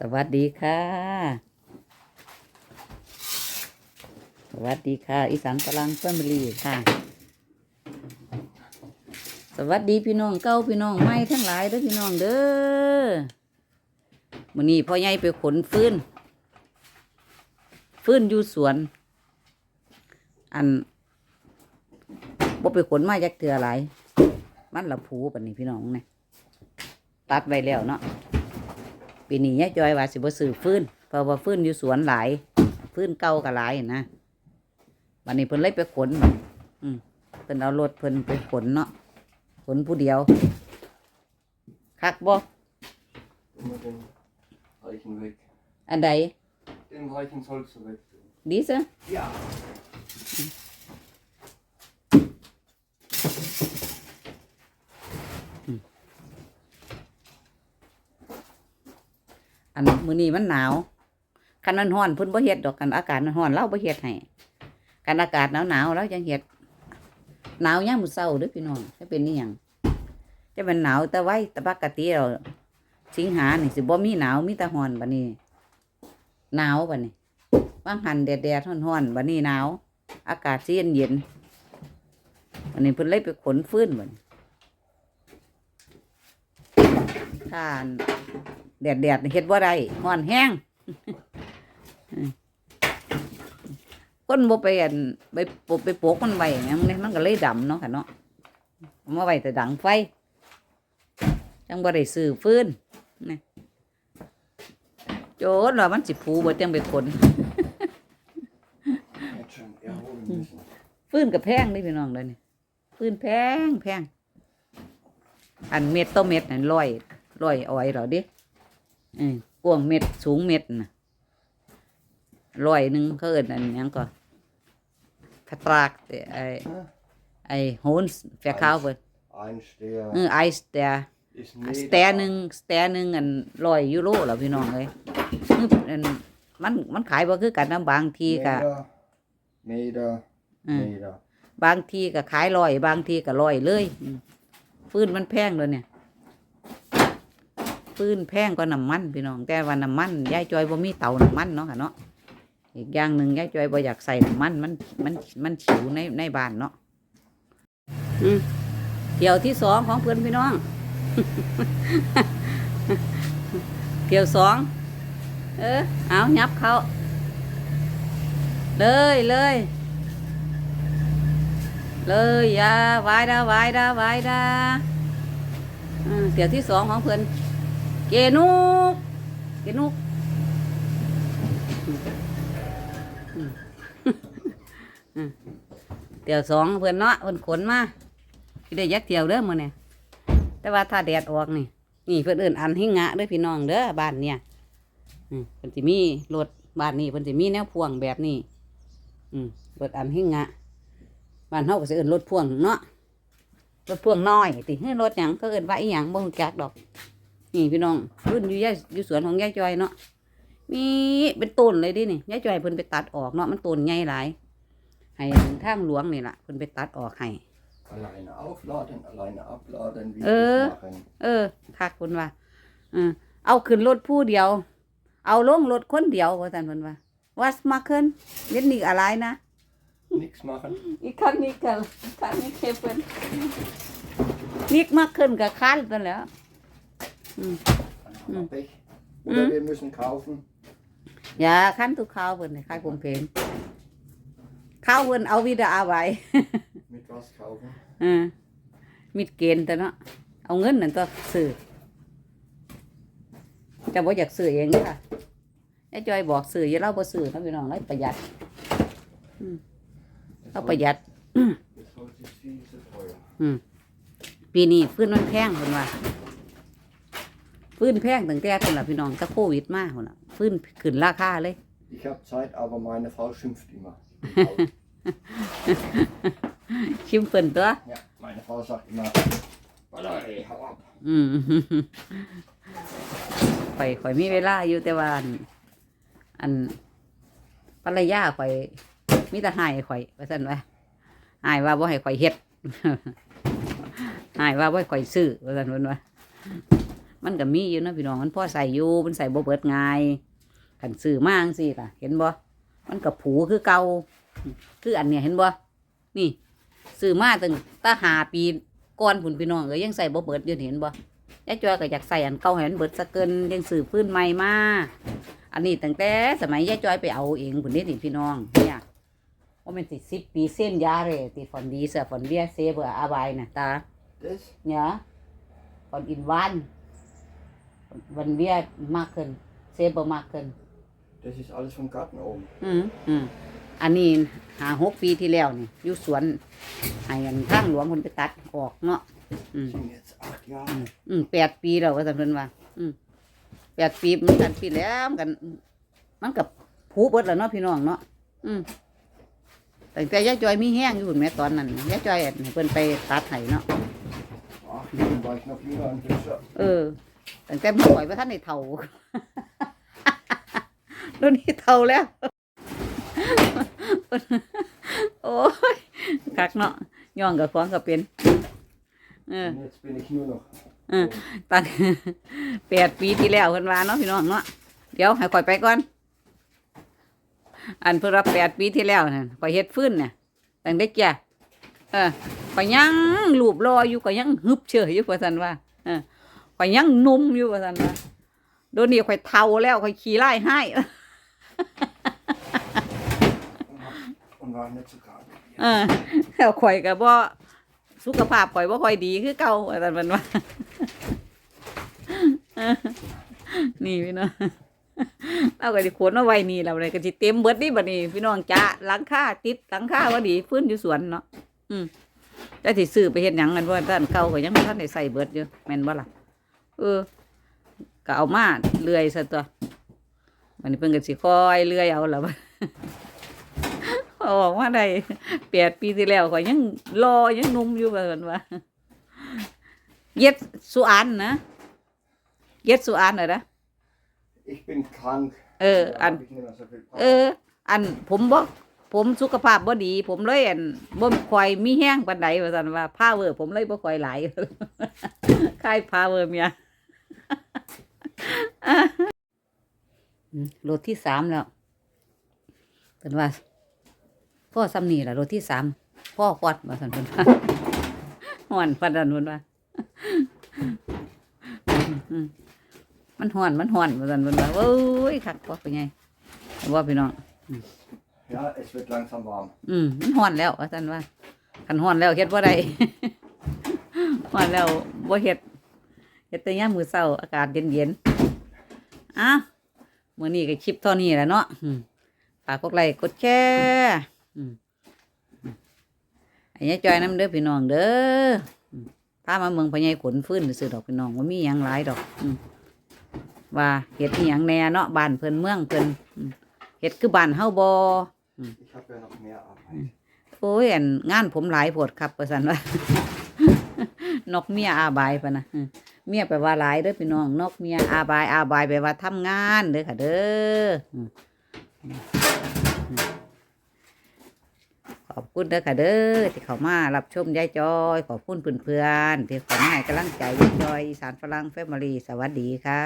สวัสดีค่ะ สวัสดีค่ะ อีสานพลังแฟมิลี่ค่ะ สวัสดีพี่น้องเก้าพี่น้องไม่ทั้งหลายเด้อพี่น้องเด้อมื้อนี้พ่อใหญ่ไปขนฟืนฟื้นอยู่สวน อันบ่ไปขนมาจากเถื่อหลายมันละผูปานนี้พี่น้องเนี่ยตัดไว้แล้วเนาะ ปีนี้ยายจอยว่าสิบ่ซื้อฟืนเพราะว่าฟืนอยู่สวนหลายฟืนเก่าก็หลายนะวันนี้เพิ่นเลยไปขนบัดอืมเพิ่นเอารถเพิ่นไปขนเนาะขนผู้เดียวคักบ่ Immer den Reichen weg. อันใด Den Reichen sollst du weg tun. ดีซะ Ja. มื้อนี้มันหนาวคันมันร้อนเพิ่นบ่เฮ็ดดอกกันอากาศมันร้อนเราบ่เฮ็ดให้กันอากาศหนาวๆเราจังเฮ็ดหนาวยามมื้อเช้าเด้อพี่น้องจะเป็นนี่หยังจะเป็นหนาวแต่ไว้แต่ปกติเราสิงหานี่สิบ่มีหนาวมีแต่ร้อนบัดนี้หนาวบัดนี้บางหันแดดๆร้อนๆบัดนี้หนาว อากาศสิเย็นๆบัดนี้เพิ่นเลยไปขนฟืนบัดนี้ท่าน แดดแดดเฮ็ดบ่ได้ฮ้อนแห้งคนบ่ไปอันไปปลูกไปปกมันไว้แมมันเนี่ยมันก็เลยดำเนาะค่ะเนาะมาไว้แต่ดังไฟจังบ่ได้ซื้อฟื้นนี่โจรว่ามันสิผูบ่จังไปขนฟื้นกับแพงนี่พี่น้องเลยนี่ฟื้นแพงแพงอันเม็ดต่อเม็ดนั่นร้อยร้อยอ้อยเหรอดิ ออกวางเม็ดสูงเม็ดน่ะร้อยหนึ่งเขาเอินอันหยังก็กระตรากไอไอโหนแฟข้าวเพิ่น Ein Steher เออไอสเตร์ ist ส Meter. เตร์หนึ่งสเตร์หนึ่งอันร้อยยูโรเหรอพี่น้องเลยอันมันมันขายบ่คือกันนะบางทีก็ Meter, Meter, อืม Meter. บางทีก็ขายลอยบางทีก็ลอยเลยอืมฟืนมันแพงเลยเนี่ย ฟืนแพงกว่าน้ำมันพี่น้อง แต่ว่าน้ำมันยายจอยบ่มีเตาน้ำมันเนาะค่ะเนาะอีกอย่างหนึ่งยายจอยบ่อยากใส่น้ำมันมันมันมันฉิวในในบ้านเนาะอืมเที่ยวที่สองของเพื่อนพี่น้องเที่ยวสองเออเอายับเขาเลยเลยเลยอย่าวายดาวายดาวายดาอ่าเดี๋ยวที่สองของเพื่อน เกนุก เกนุกเดี๋ยวสองเพื่อนเนาะเพื่อนขนมาที่ได้ยักเที่ยวเด้อมื้อเนี่ยแต่ว่าถ้าแดดออกนี่ นี่เพื่อนเอื่นอันใหิงะเด้อพี่น้องเด้อบ้านเนี่ยเพิ่อนสิมีรถบ้านนี้เพิ่อนสิมีแนวพ่วงแบบนี้อรถอันใหิงะบ้านเฮาก็สิเอิ้นรถพ่วงเนาะรถพ่วงน้อยติเฮ้รถหยังก็เอิ้นว่าอีหยังบ่ฮู้จักดอก นี่พี่น้องรุ่นอยู่ยายอยู่สวนของยายจอยเนาะมีเป็นต้นเลยดินี่ยายจอยเพิ่นไปตัดออกเนาะมันต้นใหญ่หลายให้ทางหลวงนี่ล่ะเพิ่นไปตัดออกให้ Alleine aufladen, alleine abladen, wie Äh. ich machen. เออคักเพิ่นว่าเออเอาขึ้นรถผู้เดียว เอาลงรถคนเดียวว่าซั่นเพิ่นว่า was machen jetzt nicht alleine Nichts machen. Ich kann nicht, äh, kann nicht helfen. Nicht machen, gar kalt dann, ja. Dann haben wir Pech. Oder wir müssen kaufen. Ja, kannst du kaufen, kein Problem. Kaufen auch wieder Arbeit. Mit was kaufen? เออมิดเกณฑ์แต่เนาะเอาเงินนั่นตัวซื้อจะบ่อยากซื้อเองเด้อค่ะไอ้จอยบอกซื้ออย่าเล่าบ่ซื้อนะพี่น้องเราประหยัดอืมเราประหยัด Das Holz ist viel zu teuer. ปีนี้ฟื้นมันแพงคนว่า ฟื้นแพงตั้งแต่คนละพี่น้องถ้าโควิดมาคนละฟื้นขึ้นราคาเลย Ich habe Zeit, aber meine Frau schimpft immer. ชิมเปิ่นตัว ja, meine Frau sagt immer, Valerie, hau ab. อืมข่อยข่อยมีเวลาอยู่แต่ว่าอันอันภรรยาข่อยมีแต่หายข่อยว่าซั่นว่าหายว่าบ่ให้ข่อยเฮ็ด หายว่าบ่ให้ข่อยซื้อว่าซั่นเพิ่นว่า มันก็มีอยู่เนาะพี่น้องมันพอใส่อยู่มันใส่บ่เบิดง่ายขันซื้อมาจังซี่ล่ะเห็นบ่มันก็ผูคือเก่าคืออันเนี้ยเห็นบ่นี่ซื้อมาตั้งแตาหาปีก่อนพุ่นพี่น้องก็ยังใส่บ่เบิดอยู่นี่เห็นบ่ยายจอยก็อยากใส่อันเก่าให้มันเบิดซะเกินยังซื้อพื้นใหม่มาอันนี้ตั้งแต่สมัยยายจอยไปเอาเองพุ่นนี่นี่พี่น้องเนี่ยว่ามันสิสิบปีเส้นยาเลยที่ฟอนดีเสือฟอนเบียเซเบอร์อาบายน่ะตา Das? Ja. Von in wann? Wenn wir machen, selber machen. Das ist alles vom Garten oben. อืมอืมอันนี้หาหกปีที่แล้วนี่อยู่สวนให้อันทางหลวงคนไปตัดออกเนาะอืม sind jetzt acht อื Jahre. มอืมแปดปีแล้วว่าสำเร็จว่า อืมแปดปีมันกันปีแล้วมันกัน มันกับผูเบิดแล้วเนาะพี่น้องเนาะอืมแต่แต่ยายจอยมีแห้งอยู่พุ่นแม่ตอนนั้นยายจอยอั่นให้เพิ่นไปตัดไห้เนาะ Ach, dann war ich noch jünger und das, เออ ตั้งแต่บ่ปล่อยว่าท่านในเท่าโดนนี่เท่าแล้ว โอ้ยคักเนาะย่องกับฟ้องกับเป็น เออ und jetzt bin ich nur noch. Äh. ตั้งแปดปีที่แล้วเพิ่นว่าเนาะพี่น้องเนาะเดี๋ยวให้ข่อยไปก่อน อันเพิ่นรับแปดปีที่แล้วน่ะข่อยเฮ็ดฟื้นเนี่ยตั้งแต่เกียเออข่อยยังรูปรออยู่ข่อยยังฮึบเชยอยู่ว่าซั่นว่าเออ ข่อยยังหนุ่มอยู่ว่าซั่นว่าโดนนี่ข่อยเฒ่าแล้วข่อยขี้ไล่ให้ Und, hab, und war nicht so krank. เออแล้วข่อยก็บ่สุขภาพข่อยบ่ค่อยดีคือเก่าว่าซั่นเพิ่นว่าเออนี่พี่น้องเราก็สิขนเอาไว้นี่แล้วเลยก็สิเต็มเบิดนี่บัดนี้ พี่น้องจ้าหลังคาติดหลังคาว่าดีฟื้นอยู่สวนเนาะอืมแต่สิซื้อไปเฮ็ดหยังกันว่าด้านเก่าก็ยังบ่ทันได้ใส่เบิดอยู่แม่นบ่ล่ะ เออก็เอามาเลื่อยซะตัววันนี้เพิ่นก็สิคอยเลื่อยเอาล่ะบัดออกมาได้แปดปีที่แล้วก็ยังรอยังหนุ่มอยู่ว่าซั่นว่าเย็ดสุอันนะเย็ดสุอันเหรอนะ Ich bin krank. Äh, Da an- hab ich nicht mehr so viel เอ Power. ออันผมบ่ผมสุขภาพบ่ดี ผมเลยอันบ่ค่อยมีแห้งปานใดว่าซั่นว่าพาเวอร์ผมเลยบ่ค่อยหลายคายพาเวอร์เมีย อืมรถที่สามแล้วเป็นว่าพ่อซ้ำนี่ล่ะรถที่สามพ่อควัดว่าซั่นเพิ่นว่าฮ้อนฟันดันเพิ่นว่าอืมมันฮ้อนมันฮ้อนว่าซั่นเพิ่นว่าโอ้ยคักบ่เป็นไงว่าพี่น้อง Ja, es wird langsam warm. อืมมันฮ้อนแล้วว่าซั่นว่าคันฮ้อนแล้วเฮ็ดบ่ได้ฮ้อนแล้วบ่เฮ็ดเฮ็ดแต่ยามมื้อเช้าอากาศเย็นๆ อ้าวมื้อนี้ก็คลิปเท่านี้แหละเนาะฝากกดไลค์กดแชร์อันนี้จอยน้ำเด้อพี่น้องเด้ออืมพามาเมืองพญายขนฟื้นซื่อดอกพี่น้องว่ามีหยังหลายดอกว่าเฮ็ดอีหยังแน่เนาะบ้านเพิ่นเมืองเพิ่นเฮ็ดคือบ้านเฮาบ่ Ich habe ja noch mehr Arbeit. โอ้ยอันงานผมหลายโพดครับประสันว่านกเมียอาบายปะนะ เมียไปว่าหลายเด้อพี่น้องนกเมียอาบายอาบายไปว่าทำงานเด้อค่ะ เด้อขอบคุณเด้อค่ะเด้อที่เขามารับชมยายจอย ขอบคุณเพื่อนๆที่เขามาให้กำลังใจยายจอยอีสานฝรั่งแฟมิลี่สวัสดีค่ะ